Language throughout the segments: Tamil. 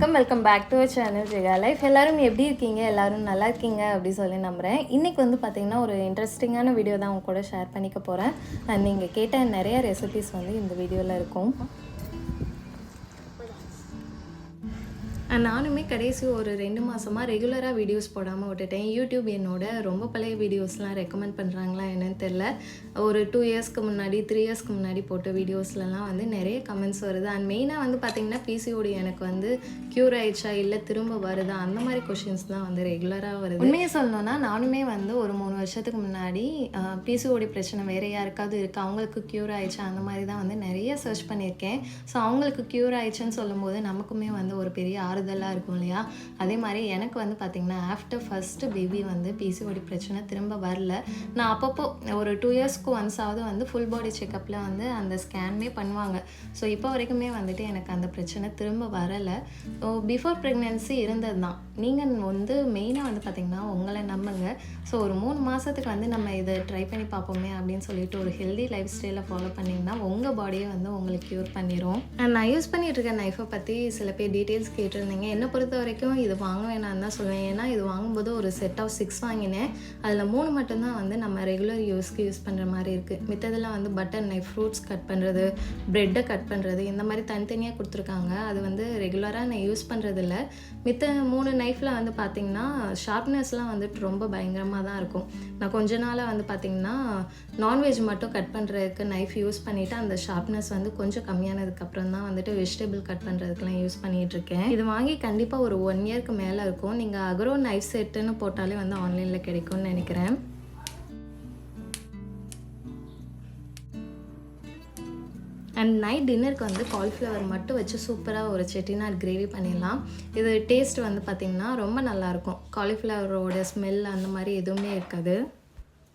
வணக்கம் welcome back to channel Jega life எல்லாரும் எப்படி இருக்கீங்க? எல்லாரும் நல்லா இருக்கீங்க அப்படி சொல்லி நம்புகிறேன் இன்றைக்கி வந்து பார்த்திங்கன்னா ஒரு இன்ட்ரெஸ்டிங்கான வீடியோ தான் உங்க கூட ஷேர் பண்ணிக்க போகிறேன் அண்ட் நீங்கள் கேட்ட நிறைய ரெசிபிஸ் வந்து இந்த வீடியோவில் இருக்கும். நானுமே கடைசி ஒரு ரெண்டு மாதமாக ரெகுலராக வீடியோஸ் போடாமல் விட்டுட்டேன். யூடியூப் என்னோட ரொம்ப பழைய வீடியோஸ்லாம் ரெக்கமெண்ட் பண்ணுறாங்களா என்னன்னு தெரில ஒரு டூ இயர்ஸ்க்கு முன்னாடி த்ரீ இயர்ஸ்க்கு முன்னாடி போட்ட வீடியோஸ்லலாம் வந்து நிறைய கமெண்ட்ஸ் வருது. அண்ட் மெயினாக வந்து பார்த்திங்கன்னா பிசிஓடி எனக்கு வந்து க்யூர் ஆயிடுச்சா இல்லை திரும்ப வருதா? அந்த மாதிரி கொஷின்ஸ் தான் வந்து ரெகுலராக வருது. உண்மையை சொல்லணும்னா நானுமே வந்து ஒரு மூணு வருஷத்துக்கு முன்னாடி பிசிஓடி பிரச்சனை வேறு யாருக்காவது இருக்குது அவங்களுக்கு க்யூர் ஆயிடுச்சா? அந்த மாதிரி தான் வந்து நிறைய சர்ச் பண்ணியிருக்கேன். ஸோ அவங்களுக்கு க்யூர் ஆயிடுச்சுன்னு சொல்லும்போது நமக்குமே வந்து ஒரு பெரிய ஆறுதலாக இருக்கும் இல்லையா? அதே மாதிரி எனக்கு வந்து பார்த்திங்கன்னா ஆஃப்டர் ஃபஸ்ட்டு பேபி வந்து பிசிஓடி பிரச்சனை திரும்ப வரல. நான் அப்பப்போ ஒரு டூ இயர்ஸ்க்கு ஒன்ஸாவது வந்து ஃபுல் பாடி செக்கப்பில் வந்து அந்த ஸ்கேன்மே பண்ணுவாங்க. ஸோ இப்போ வரைக்குமே வந்துட்டு எனக்கு அந்த பிரச்சனை திரும்ப வரலை. ஸோ பிஃபோர் ப்ரெக்னென்சி இருந்தது தான் நீங்கள் வந்து மெயினாக வந்து பார்த்திங்கன்னா உங்களை நம்புங்க. ஸோ ஒரு மூணு மாதத்துக்கு வந்து நம்ம இதை ட்ரை பண்ணி பார்ப்போமே அப்படின்னு சொல்லிட்டு ஒரு ஹெல்தி லைஃப் ஸ்டைலை ஃபாலோ பண்ணிங்கன்னா உங்கள் பாடியை வந்து உங்களுக்கு க்யூர் பண்ணிடும் நான் யூஸ் பண்ணிகிட்டு இருக்க நைஃபை பற்றி சில பேர் டீட்டெயில்ஸ் கேட்டிருந்தீங்க என்னை பொறுத்த வரைக்கும் இது வாங்க வேணாம்னு தான் சொல்லுவேன். ஏன்னா இது வாங்கும்போது ஒரு செட் ஆஃப் சிக்ஸ் வாங்கினேன். அதில் மூணு மட்டும்தான் வந்து நம்ம ரெகுலர் யூஸ்க்கு யூஸ் பண்ணுற மாதிரி இருக்குது மித்ததெல்லாம் வந்து பட்டர் நைஃப் ஃப்ரூட்ஸ் கட் பண்ணுறது ப்ரெட்டை கட் பண்ணுறது இந்த மாதிரி தனித்தனியாக கொடுத்துருக்காங்க. அது வந்து ரெகுலராக நான் யூஸ் பண்ணுறதில்ல மித்த மூணு நைஃப்பில் வந்து பார்த்திங்கன்னா ஷார்ப்னஸ்லாம் வந்துட்டு ரொம்ப பயங்கரமாக தான் இருக்கும். நான் கொஞ்ச நாளாக வந்து பார்த்திங்கன்னா நான்வெஜ் மட்டும் கட் பண்ணுறதுக்கு நைஃப் யூஸ் பண்ணிவிட்டு அந்த ஷார்ப்னஸ் வந்து கொஞ்சம் கம்மியானதுக்கப்புறம் தான் வந்துட்டு வெஜிடபிள் கட் பண்ணுறதுக்குலாம் யூஸ் பண்ணிகிட்டு இருக்கேன். இது வாங்கி கண்டிப்பாக ஒரு ஒன் இயர்க்கு மேலே இருக்கும். நீங்கள் அக்ரோ நைஃப் செட்டுன்னு போட்டாலே வந்து ஆன்லைனில் கிடைக்கும்னு நினைக்கிறேன். அண்ட் நைட் டின்னருக்கு வந்து காலிஃப்ளவர் மட்டும் வச்சு சூப்பராக ஒரு செட்டிநாட் கிரேவி பண்ணிடலாம். இது டேஸ்ட் வந்து பார்த்திங்கன்னா ரொம்ப நல்லாயிருக்கும் காலிஃப்ளவரோட ஸ்மெல் அந்த மாதிரி எதுவுமே இருக்காது.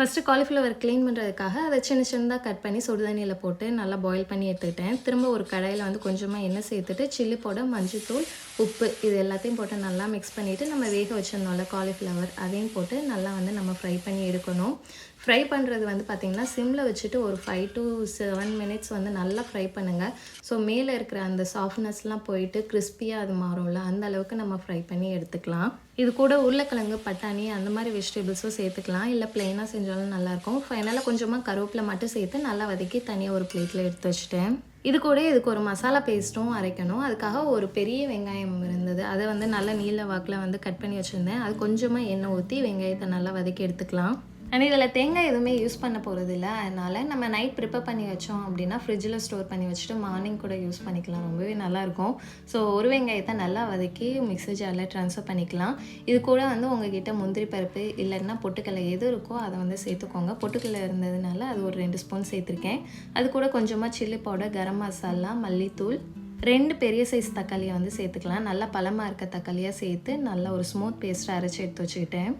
ஃபஸ்ட்டு காலிஃப்ளவர் க்ளீன் பண்ணுறதுக்காக அதை சின்ன சின்னதாக கட் பண்ணி சுடுதண்ணியில் போட்டு நல்லா பாயில் பண்ணி எடுத்துக்கிட்டேன். திரும்ப ஒரு கடாயில் வந்து கொஞ்சமாக எண்ணெய் சேர்த்துட்டு சில்லி பவுடர் மஞ்சள்தூள் உப்பு இது எல்லாத்தையும் போட்டு நல்லா மிக்ஸ் பண்ணிவிட்டு நம்ம வேக வச்சிருந்தோம்ல காலிஃப்ளவர் அதையும் போட்டு நல்லா வந்து நம்ம ஃப்ரை பண்ணி எடுக்கணும். ஃப்ரை பண்ணுறது வந்து பார்த்திங்கன்னா சிம்மில் வச்சுட்டு ஒரு ஃபைவ் டு செவன் மினிட்ஸ் வந்து நல்லா ஃப்ரை பண்ணுங்கள் ஸோ மேலே இருக்கிற அந்த சாஃப்ட்னஸ்லாம் போயிட்டு கிறிஸ்பியாக அது மாறும்ல அந்த அளவுக்கு நம்ம ஃப்ரை பண்ணி எடுத்துக்கலாம். இது கூட உருளைக்கிழங்கு பட்டாணி அந்த மாதிரி வெஜிடபிள்ஸும் சேர்த்துக்கலாம். இல்லை ப்ளெயினாக செஞ்சாலும் நல்லாயிருக்கும் ஃபைனலாக கொஞ்சமாக கருவேப்பிலை மட்டும் சேர்த்து நல்லா வதக்கி தனியாக ஒரு பிளேட்டில் எடுத்து வச்சுட்டேன். இது கூட இதுக்கு ஒரு மசாலா பேஸ்ட்டும் அரைக்கணும். அதுக்காக ஒரு பெரிய வெங்காயம் இருந்தது. அதை வந்து நல்லா நீல வாக்கில் வந்து கட் பண்ணி வச்சுருந்தேன். அது கொஞ்சமாக எண்ணெய் ஊற்றி வெங்காயத்தை நல்லா வதக்கி எடுத்துக்கலாம். அண்ட் இதில் தேங்காய் எதுவுமே யூஸ் பண்ண போகிறது இல்லை அதனால் நம்ம நைட் ப்ரிப்பேர் பண்ணி வச்சோம் அப்படின்னா ஃப்ரிட்ஜில் ஸ்டோர் பண்ணி வச்சுட்டு மார்னிங் கூட யூஸ் பண்ணிக்கலாம். ரொம்பவே நல்லாயிருக்கும் ஸோ ஒரு வெங்காயத்தை நல்லா வதக்கி மிக்ஸி ஜாரில் ட்ரான்ஸ்ஃபர் பண்ணிக்கலாம். இது கூட வந்து உங்ககிட்ட முந்திரி பருப்பு இல்லைன்னா பொட்டுக்கடலை எது இருக்கோ அதை வந்து சேர்த்துக்கோங்க. பொட்டுக்கடலை இருந்ததுனால அது ஒரு ரெண்டு ஸ்பூன் சேர்த்துருக்கேன். அது கூட கொஞ்சமாக சில்லி பவுடர் கரம் மசாலா மல்லித்தூள். ரெண்டு பெரிய சைஸ் தக்காளியை வந்து சேர்த்துக்கலாம். நல்லா பழமாக இருக்க தக்காளியாக சேர்த்து நல்லா ஒரு ஸ்மூத் பேஸ்ட்டாக அரைச்சி எடுத்து வச்சுக்கிட்டேன்.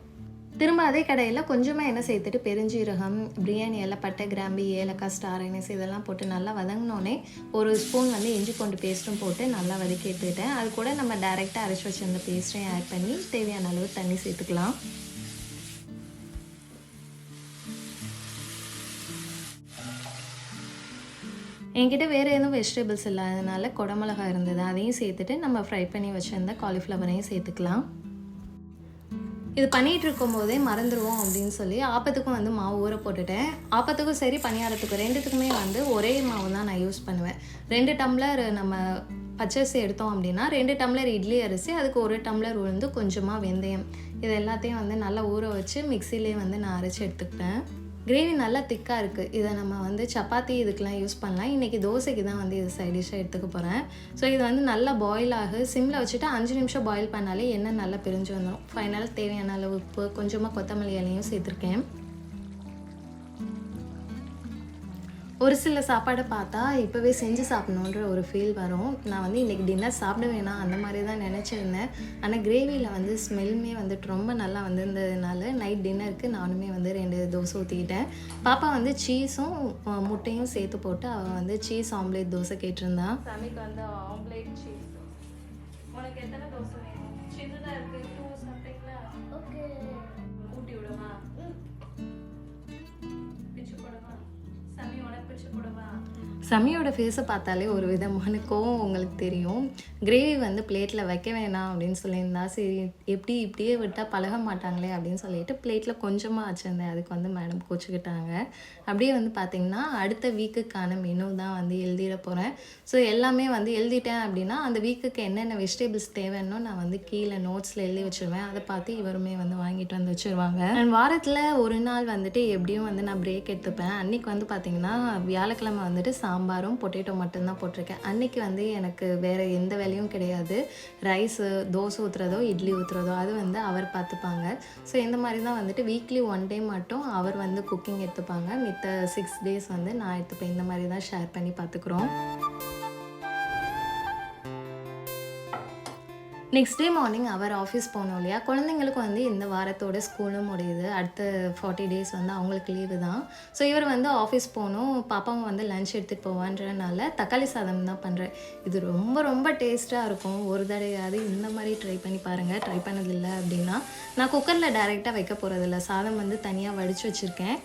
திரும்ப அதே கடையில் கொஞ்சமாக எண்ணெய் சேர்த்துட்டு பெருஞ்சீரகம் பிரியாணி எல்லாம் பட்டை கிராம்பு ஏலக்காய் ஸ்டார் எண்ணெய் இதெல்லாம் போட்டு நல்லா வதங்கினோடனே ஒரு ஸ்பூன் வந்து இஞ்சி பூண்டு பேஸ்ட்டும் போட்டு நல்லா வதக்கி எடுத்துக்கிட்டேன். அது கூட நம்ம டேரெக்டாக அரைச்சி வச்சிருந்த பேஸ்ட்டையும் ஆட் பண்ணி தேவையான அளவு தண்ணி சேர்த்துக்கலாம். என்கிட்ட வேறு எதுவும் வெஜிடபிள்ஸ் இல்லாதனால குடமிளகா இருந்தது. அதையும் சேர்த்துட்டு நம்ம ஃப்ரை பண்ணி வச்சுருந்த காலிஃப்ளவரையும் சேர்த்துக்கலாம். இது பண்ணிகிட்டு இருக்கும் போதே மறந்துடுவோம் அப்படின்னு சொல்லி ஆப்பத்துக்கும் வந்து மாவு ஊற போட்டுட்டேன். ஆப்பத்துக்கும் சரி பணியாரத்துக்கும் ரெண்டுத்துக்குமே வந்து ஒரே மாவு தான் நான் யூஸ் பண்ணுவேன். ரெண்டு டம்ளர் நம்ம பச்சரிசி எடுத்தோம் அப்படின்னா ரெண்டு டம்ளர் இட்லி அரிசி அதுக்கு ஒரு டம்ளர் உளுந்து கொஞ்சமாக வெந்தயம். இது எல்லாத்தையும் வந்து நல்லா ஊற வச்சு மிக்சிலே வந்து நான் அரைச்சி எடுத்துக்கிட்டேன். கிரேவி நல்லா திக்காக இருக்குது இதை நம்ம வந்து சப்பாத்தி இதுக்கெலாம் யூஸ் பண்ணலாம். இன்றைக்கி தோசைக்கு தான் வந்து இது சைட் டிஷ்ஷாக எடுத்துக்க போகிறேன் ஸோ இது வந்து நல்லா பாயில் ஆகு. சிம்மில் வச்சுட்டு அஞ்சு நிமிஷம் பாயில் பண்ணாலே எண்ணெய் நல்லா பிரிஞ்சு வந்துடும் ஃபைனலாக தேவையான அளவு உப்பு கொஞ்சமாக கொத்தமல்லி இலையும் சேர்த்துருக்கேன். ஒரு சில சாப்பாடை பார்த்தா இப்போவே செஞ்சு சாப்பிட்ணுன்ற ஒரு ஃபீல் வரும். நான் வந்து இன்றைக்கி டின்னர் சாப்பிட வேணாம் அந்த மாதிரி தான் நினச்சிருந்தேன். ஆனால் கிரேவியில் வந்து ஸ்மெல்லுமே வந்துட்டு ரொம்ப நல்லா வந்திருந்ததுனால நைட் டின்னருக்கு நானுமே வந்து ரெண்டு தோசை ஊற்றிக்கிட்டேன் பாப்பா வந்து சீஸும் முட்டையும் சேர்த்து போட்டு அவள் வந்து சீஸ் ஆம்லேட் தோசை கேட்டிருந்தான் சமைக்கு வந்து ஆம்லேட் சீஸ் உனக்கு எத்தனை தோசை வேணும்? சின்னதாக இருக்குது டூ ஓகே ஊட்டி விடுமா சமியோட ஃபேஸை பார்த்தாலே ஒரு விதமான கோவம் உங்களுக்கு தெரியும். கிரேவி வந்து பிளேட்டில் வைக்க வேணாம் அப்படின்னு சொல்லியிருந்தா சரி எப்படி இப்படியே விட்டால் பழக மாட்டாங்களே அப்படின்னு சொல்லிட்டு பிளேட்டில் கொஞ்சமாக வச்சுருந்தேன். அதுக்கு வந்து மேடம் கோச்சிக்கிட்டாங்க. அப்படியே வந்து பார்த்திங்கன்னா அடுத்த வீக்குக்கான மெனு தான் வந்து எழுதிட போகிறேன் ஸோ எல்லாமே வந்து எழுதிட்டேன் அப்படின்னா அந்த வீக்குக்கு என்னென்ன வெஜிடபிள்ஸ் தேவைன்னோ நான் வந்து கீழே நோட்ஸில் எழுதி வச்சுருவேன். அதை பார்த்து இவருமே வந்து வாங்கிட்டு வந்து வச்சுருவாங்க. அண்ட் வாரத்தில் ஒரு நாள் வந்துட்டு எப்படியும் வந்து நான் பிரேக் எடுத்துப்பேன். அன்னைக்கு வந்து பார்த்திங்கன்னா வியாழக்கிழமை வந்துட்டு சாம்பாரும் பொட்டேட்டோ மட்டும்தான் போட்டிருக்கேன். அன்றைக்கி வந்து எனக்கு வேறு எந்த வேலையும் கிடையாது. ரைஸு தோசை ஊற்றுறதோ இட்லி ஊற்றுறதோ அது வந்து அவர் பார்த்துப்பாங்க. ஸோ இந்த மாதிரி தான் வந்துட்டு வீக்லி ஒன் டே மட்டும் அவர் வந்து குக்கிங் எடுத்துப்பாங்க. மித்த சிக்ஸ் டேஸ் வந்து நான் எடுத்துப்பேன். இந்த மாதிரி தான் ஷேர் பண்ணி பார்த்துக்குறோம். நெக்ஸ்ட் டே மார்னிங் அவர் ஆஃபீஸ் போகணும் இல்லையா? குழந்தைங்களுக்கு வந்து இந்த வாரத்தோட ஸ்கூலும் முடியுது. அடுத்த ஃபார்ட்டி டேஸ் வந்து அவங்களுக்கு லீவு தான். ஸோ இவர் வந்து ஆஃபீஸ் போகணும் பாப்பாவும் வந்து லஞ்ச் எடுத்துகிட்டு போவான்றனால தக்காளி சாதம் தான் பண்ணுறேன் இது ரொம்ப ரொம்ப டேஸ்ட்டாக இருக்கும். ஒரு தடையாவது இந்த மாதிரி ட்ரை பண்ணி பாருங்கள் ட்ரை பண்ணதில்லை அப்படின்னா நான் குக்கரில் டைரெக்டாக வைக்க போகிறதில்ல சாதம் வந்து தனியாக வடித்து வச்சுருக்கேன்.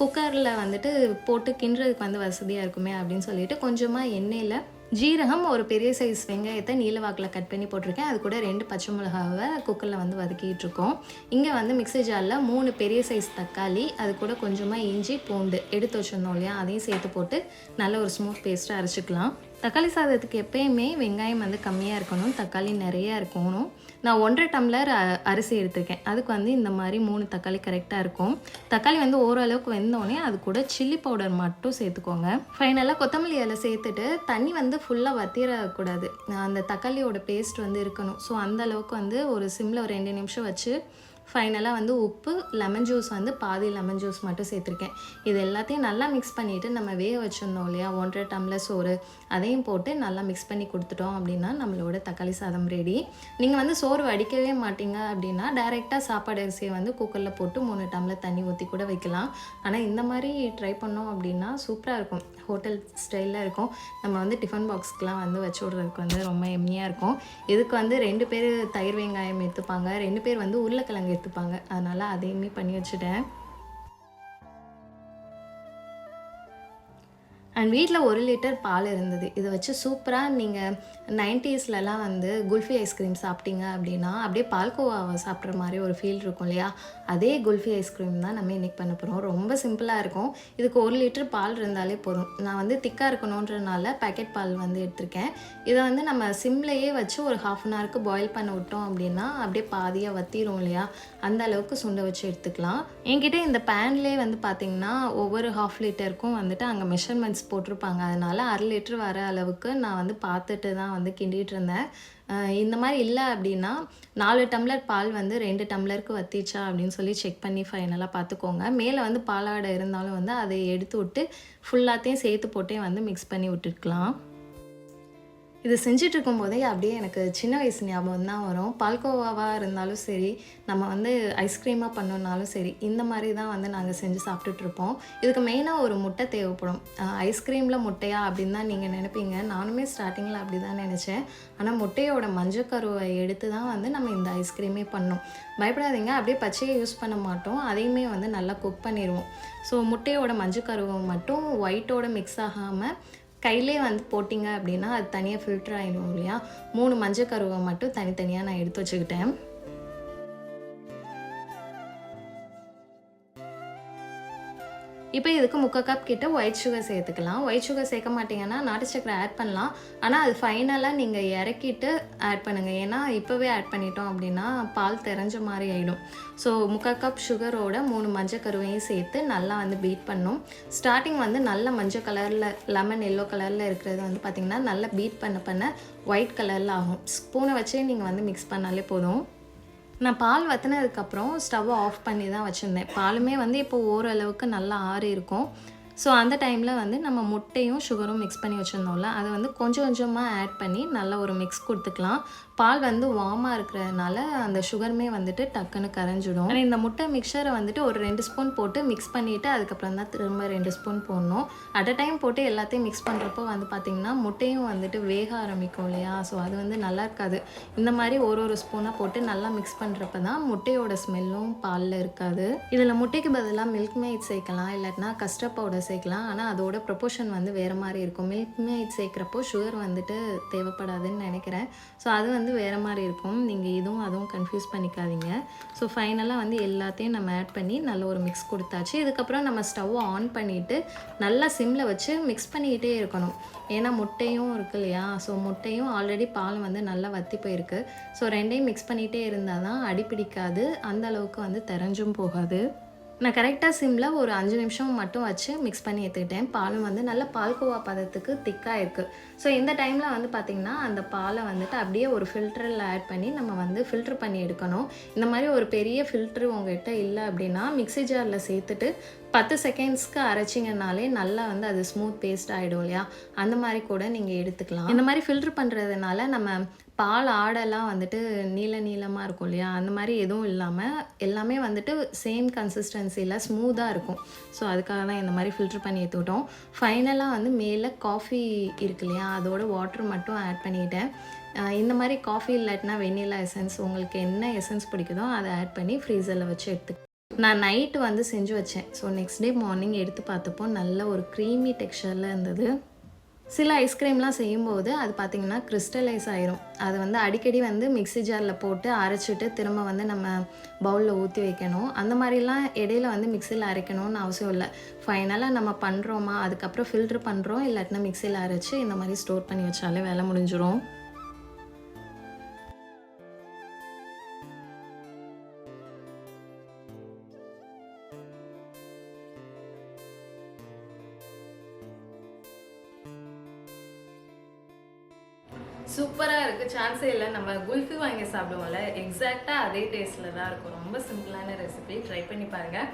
குக்கரில் வந்துட்டு போட்டு கிண்டுறதுக்கு வந்து வசதியாக இருக்குமே அப்படின்னு சொல்லிட்டு கொஞ்சமாக எண்ணெயில் ஜீரகம் ஒரு பெரிய சைஸ் வெங்காயத்தை நீல வாக்கில் கட் பண்ணி போட்டிருக்கேன். அது கூட ரெண்டு பச்சை மிளகாவை குக்கரில் வந்து வதக்கிட்டு இருக்கோம் இங்கே வந்து மிக்ஸி ஜாரில் மூணு பெரிய சைஸ் தக்காளி அது கூட கொஞ்சமாக இஞ்சி பூண்டு எடுத்து வச்சுருந்தோம் இல்லையா? அதையும் சேர்த்து போட்டு நல்ல ஒரு ஸ்மூத் பேஸ்ட்டாக அரைச்சிக்கலாம். தக்காளி சாதத்துக்கு எப்பயுமே வெங்காயம் வந்து கம்மியாக இருக்கணும் தக்காளி நிறையா இருக்கணும். நான் ஒன்றரை டம்ளர் அரிசி எடுத்திருக்கேன். அதுக்கு வந்து இந்த மாதிரி மூணு தக்காளி கரெக்டாக இருக்கும். தக்காளி வந்து ஓரளவுக்கு வெந்தோடனே அது கூட சில்லி பவுடர் மட்டும் சேர்த்துக்கோங்க. ஃபைனலாக கொத்தமல்லி இலை சேர்த்துட்டு தண்ணி வந்து ஃபுல்லாக வத்திரக்கூடாது. அந்த தக்காளியோட பேஸ்ட் வந்து இருக்கணும். ஸோ அந்த அளவுக்கு வந்து ஒரு சிம்மில் ஒரு ரெண்டு நிமிஷம் வச்சு ஃபைனலாக வந்து உப்பு லெமன் ஜூஸ் வந்து பாதி லெமன் ஜூஸ் மட்டும் சேர்த்துருக்கேன். இது எல்லாத்தையும் நல்லா மிக்ஸ் பண்ணிவிட்டு நம்ம வேக வச்சுருந்தோம் இல்லையா? ஒன்றரை டம்ளர் சோறு. அதையும் போட்டு நல்லா மிக்ஸ் பண்ணி கொடுத்துட்டோம் அப்படின்னா நம்மளோட தக்காளி சாதம் ரெடி நீங்கள் வந்து சோறு வடிக்கவே மாட்டீங்க அப்படின்னா டைரெக்டாக சாப்பாடு அரிசியை வந்து குக்கரில் போட்டு மூணு டம்ளர் தண்ணி ஊற்றி கூட வைக்கலாம். ஆனால் இந்த மாதிரி ட்ரை பண்ணோம் அப்படின்னா சூப்பராக இருக்கும். ஹோட்டல் ஸ்டைலில் இருக்கும். நம்ம வந்து டிஃபன் பாக்ஸ்க்கெலாம் வந்து வச்சு விட்றதுக்கு வந்து ரொம்ப எம்மியாக இருக்கும். இதுக்கு வந்து ரெண்டு பேர் தயிர் வெங்காயம் எடுத்துப்பாங்க. ரெண்டு பேர் வந்து உருளைக்கிழங்கு எடுத்துப்பாங்க. அதனால் அதையுமே பண்ணி வச்சுட்டேன். அண்ட் வீட்டில் ஒரு லிட்டர் பால் இருந்தது. இதை வச்சு சூப்பராக நீங்கள் நைன்டிஸ்லலாம் வந்து குல்ஃபி ஐஸ்கிரீம் சாப்பிட்டீங்க அப்படின்னா அப்படியே பால்கோவாவை சாப்பிட்ற மாதிரி ஒரு ஃபீல் இருக்கும் இல்லையா? அதே குல்ஃபி ஐஸ்கிரீம் தான் நம்ம இன்றைக்கி பண்ண போகிறோம் ரொம்ப சிம்பிளாக இருக்கும். இதுக்கு ஒரு லிட்டர் பால் இருந்தாலே போதும். நான் வந்து திக்காக இருக்கணுன்றனால பேக்கெட் பால் வந்து எடுத்திருக்கேன். இதை வந்து நம்ம சிம்லையே வச்சு ஒரு ஹாஃப் அன் ஹவருக்கு பாயில் பண்ண விட்டோம் அப்படின்னா அப்படியே பாதியாக வத்திரும் இல்லையா? அந்த அளவுக்கு சுண்ட வச்சு எடுத்துக்கலாம். என்கிட்ட இந்த பேன்லேயே வந்து பார்த்திங்கன்னா ஒவ்வொரு ஹாஃப் லிட்டருக்கும் வந்துட்டு அங்கே மெஷர்மெண்ட்ஸ் போட்டிருப்பாங்க. அதனால் அரை லிட்டர் வர அளவுக்கு நான் வந்து பார்த்துட்டு தான் வந்து கிண்டிகிட்டு இருந்தேன். இந்த மாதிரி இல்லை அப்படின்னா நாலு டம்ளர் பால் வந்து ரெண்டு டம்ளருக்கு வத்திச்சா அப்படின்னு சொல்லி செக் பண்ணி ஃபைனலாக பார்த்துக்கோங்க. மேலே வந்து பாலாடை இருந்தாலும் வந்து அதை எடுத்து விட்டு ஃபுல்லாத்தையும் சேர்த்து போட்டே வந்து மிக்ஸ் பண்ணி விட்டுருக்கலாம் இது செஞ்சுட்டு இருக்கும்போதே அப்படியே எனக்கு சின்ன வயசு ஞாபகம் தான் வரும். பால்கோவாவாக இருந்தாலும் சரி நம்ம வந்து ஐஸ்கிரீமாக பண்ணோன்னாலும் சரி இந்த மாதிரி தான் வந்து நாங்கள் செஞ்சு சாப்பிட்டுட்ருப்போம். இதுக்கு மெயினாக ஒரு முட்டை தேவைப்படும். ஐஸ்கிரீமில் முட்டையா அப்படின்னு தான் நீங்கள் நினைப்பீங்க. நானுமே ஸ்டார்டிங்கில் அப்படி தான் நினச்சேன். ஆனால் முட்டையோட மஞ்சக்கருவை எடுத்து தான் வந்து நம்ம இந்த ஐஸ்கிரீமே பண்ணோம். பயப்படாதீங்க. அப்படியே பச்சையை யூஸ் பண்ண மாட்டோம். அதையுமே வந்து நல்லா குக் பண்ணிடுவோம் ஸோ முட்டையோட மஞ்சக்கருவை மட்டும் ஒயிட்டோட மிக்ஸ் ஆகாமல் கையிலே வந்து போட்டிங்க அப்படின்னா அது தனியாக ஃபில்டர் ஆகிடும் இல்லையா? மூணு மஞ்சள் கருவை மட்டும் தனித்தனியாக நான் எடுத்து வச்சுக்கிட்டேன். இப்போ இதுக்கு முக்கால் கப் கிட்ட ஒயிட் சுகர் சேர்த்துக்கலாம். ஒயிட் சுகர் சேர்க்க மாட்டீங்கன்னா நாட்டு சக்கரை ஆட் பண்ணலாம். ஆனால் அது ஃபைனலாக நீங்கள் இறக்கிட்டு ஆட் பண்ணுங்கள் ஏன்னா இப்போவே ஆட் பண்ணிட்டோம் அப்படின்னா பால் தெரிஞ்ச மாதிரி ஆகிடும் ஸோ முக்கால் கப் சுகரோட மூணு மஞ்சள் கருவையும் சேர்த்து நல்லா வந்து பீட் பண்ணும். ஸ்டார்டிங் வந்து நல்ல மஞ்சள் கலரில் லெமன் எல்லோ கலரில் இருக்கிறது வந்து பார்த்திங்கன்னா நல்லா பீட் பண்ண பண்ண ஒயிட் கலரில் ஆகும். ஸ்பூனை வச்சே நீங்கள் வந்து மிக்ஸ் பண்ணாலே போதும். நான் பால் வத்தினதுக்கப்புறம் ஸ்டவ்வை ஆஃப் பண்ணி தான் வச்சுருந்தேன். பாலுமே வந்து இப்போ ஓரளவுக்கு நல்லா ஆறி இருக்கும் ஸோ அந்த டைமில் வந்து நம்ம முட்டையும் சுகரும் மிக்ஸ் பண்ணி வச்சுருந்தோம்ல அதை வந்து கொஞ்சம் கொஞ்சமாக ஆட் பண்ணி நல்ல ஒரு மிக்ஸ் கொடுத்துக்கலாம். பால் வந்து வார்மாக இருக்கிறதுனால அந்த சுகருமே வந்துட்டு டக்குன்னு கரைஞ்சிடும். இந்த முட்டை மிக்சரை வந்துட்டு ஒரு ரெண்டு ஸ்பூன் போட்டு மிக்ஸ் பண்ணிவிட்டு அதுக்கப்புறம் தான் திரும்ப ரெண்டு ஸ்பூன் போடணும். அட் அ டைம் போட்டு எல்லாத்தையும் மிக்ஸ் பண்ணுறப்போ வந்து பார்த்திங்கன்னா முட்டையும் வந்துட்டு வேக ஆரம்பிக்கும் இல்லையா? ஸோ அது வந்து நல்லா இருக்காது. இந்த மாதிரி ஒரு ஒரு ஸ்பூனாக போட்டு நல்லா மிக்ஸ் பண்ணுறப்ப தான் முட்டையோட ஸ்மெல்லும் பாலில் இருக்காது. இதில் முட்டைக்கு பதிலாக மில்க் மேட் சேர்க்கலாம் இல்லாட்டினா கஸ்டர்ட் பவுடர் சேர்க்கலாம். ஆனால் அதோட ப்ரொப்போர்ஷன் வந்து வேறு மாதிரி இருக்கும். மில்க் மேட் சேர்க்குறப்போ சுகர் வந்துட்டு தேவைப்படாதுன்னு நினைக்கிறேன். ஸோ அது வந்து வேறு மாதிரி இருக்கும். நீங்கள் இதுவும் அதுவும் கன்ஃபியூஸ் பண்ணிக்காதீங்க. ஸோ ஃபைனலாக வந்து எல்லாத்தையும் நம்ம ஆட் பண்ணி நல்ல ஒரு மிக்ஸ் கொடுத்தாச்சு. இதுக்கப்புறம் நம்ம ஸ்டவ் ஆன் பண்ணிவிட்டு நல்லா சிம்மில் வச்சு மிக்ஸ் பண்ணிக்கிட்டே இருக்கணும். ஏன்னா முட்டையும் இருக்கு இல்லையா? ஸோ முட்டையும் ஆல்ரெடி பால் வந்து நல்லா வத்தி போயிருக்கு. ஸோ ரெண்டையும் மிக்ஸ் பண்ணிகிட்டே இருந்தால் தான் அடி பிடிக்காது அந்த அளவுக்கு வந்து தெரிஞ்சும் போகாது. நான் கரெக்டாக சிம்மில் ஒரு அஞ்சு நிமிஷம் மட்டும் வச்சு மிக்ஸ் பண்ணி எடுத்துக்கிட்டேன். பாலும் வந்து நல்ல பால்கோவா பதத்துக்கு திக்காக இருக்குது ஸோ இந்த டைமில் வந்து பார்த்திங்கன்னா அந்த பாலை வந்துட்டு அப்படியே ஒரு ஃபில்டரில் ஆட் பண்ணி நம்ம வந்து ஃபில்ட்ரு பண்ணி எடுக்கணும். இந்த மாதிரி ஒரு பெரிய ஃபில்ட்ரு உங்ககிட்ட இல்லை அப்படின்னா மிக்ஸி ஜாரில் சேர்த்துட்டு பத்து செகண்ட்ஸ்க்கு அரைச்சிங்கனாலே நல்லா வந்து அது ஸ்மூத் பேஸ்ட் ஆகிடும் இல்லையா? அந்த மாதிரி கூட நீங்கள் எடுத்துக்கலாம். இந்த மாதிரி ஃபில்ட்ரு பண்ணுறதுனால நம்ம பால் ஆடெல்லாம் வந்துட்டு நீல நீளமாக இருக்கும் இல்லையா? அந்த மாதிரி எதுவும் இல்லாமல் எல்லாமே வந்துட்டு சேம் கன்சிஸ்டன்சியில் ஸ்மூத்தாக இருக்கும். ஸோ அதுக்காக தான் இந்த மாதிரி ஃபில்ட்ரு பண்ணி ஏற்றுக்கிட்டோம் ஃபைனலாக வந்து மேலே காஃபி இருக்கு இல்லையா? அதோட வாட்டர் மட்டும் ஆட் பண்ணிட்டேன். இந்த மாதிரி காஃபி இல்லாட்டினா வெண்ணிலா எசன்ஸ் உங்களுக்கு என்ன எசன்ஸ் பிடிக்குதோ அதை ஆட் பண்ணி ஃப்ரீசரில் வச்சு எடுத்து நான் நைட்டு வந்து செஞ்சு வச்சேன். ஸோ நெக்ஸ்ட் டே மார்னிங் எடுத்து பார்த்தப்போ நல்ல ஒரு க்ரீமி டெக்ஸ்சரில் இருந்தது. சில ஐஸ்கிரீம்லாம் செய்யும்போது அது பார்த்திங்கன்னா கிறிஸ்டலைஸ் ஆயிரும். அது வந்து அடிக்கடி வந்து மிக்ஸி ஜாரில் போட்டு அரைச்சிட்டு திரும்ப வந்து நம்ம பவுலில் ஊற்றி வைக்கணும். அந்த மாதிரிலாம் இடையில வந்து மிக்சியில் அரைக்கணும்னு அவசியம் இல்லை. ஃபைனலாக நம்ம பண்ணுறோமா அதுக்கப்புறம் ஃபில்ட்ரு பண்ணுறோம் இல்லாட்டினா மிக்சியில் அரைச்சி இந்த மாதிரி ஸ்டோர் பண்ணி வச்சாலே வேலை முடிஞ்சிடும் சூப்பராக இருக்குது சான்ஸே இல்லை. நம்ம குல்ஃபி வாங்கி சாப்பிடுவோம்ல. எக்ஸாக்டாக அதே டேஸ்ட்டில் தான் இருக்கும். ரொம்ப சிம்பிளான ரெசிபி ட்ரை பண்ணி பாருங்கள்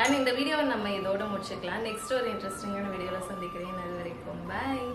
அண்ட் இந்த வீடியோவை நம்ம இதோட முடிச்சுக்கலாம். நெக்ஸ்ட் ஒரு இன்ட்ரெஸ்டிங்கான வீடியோவில் சந்திக்கிறேன். அது வரைக்கும். பாய்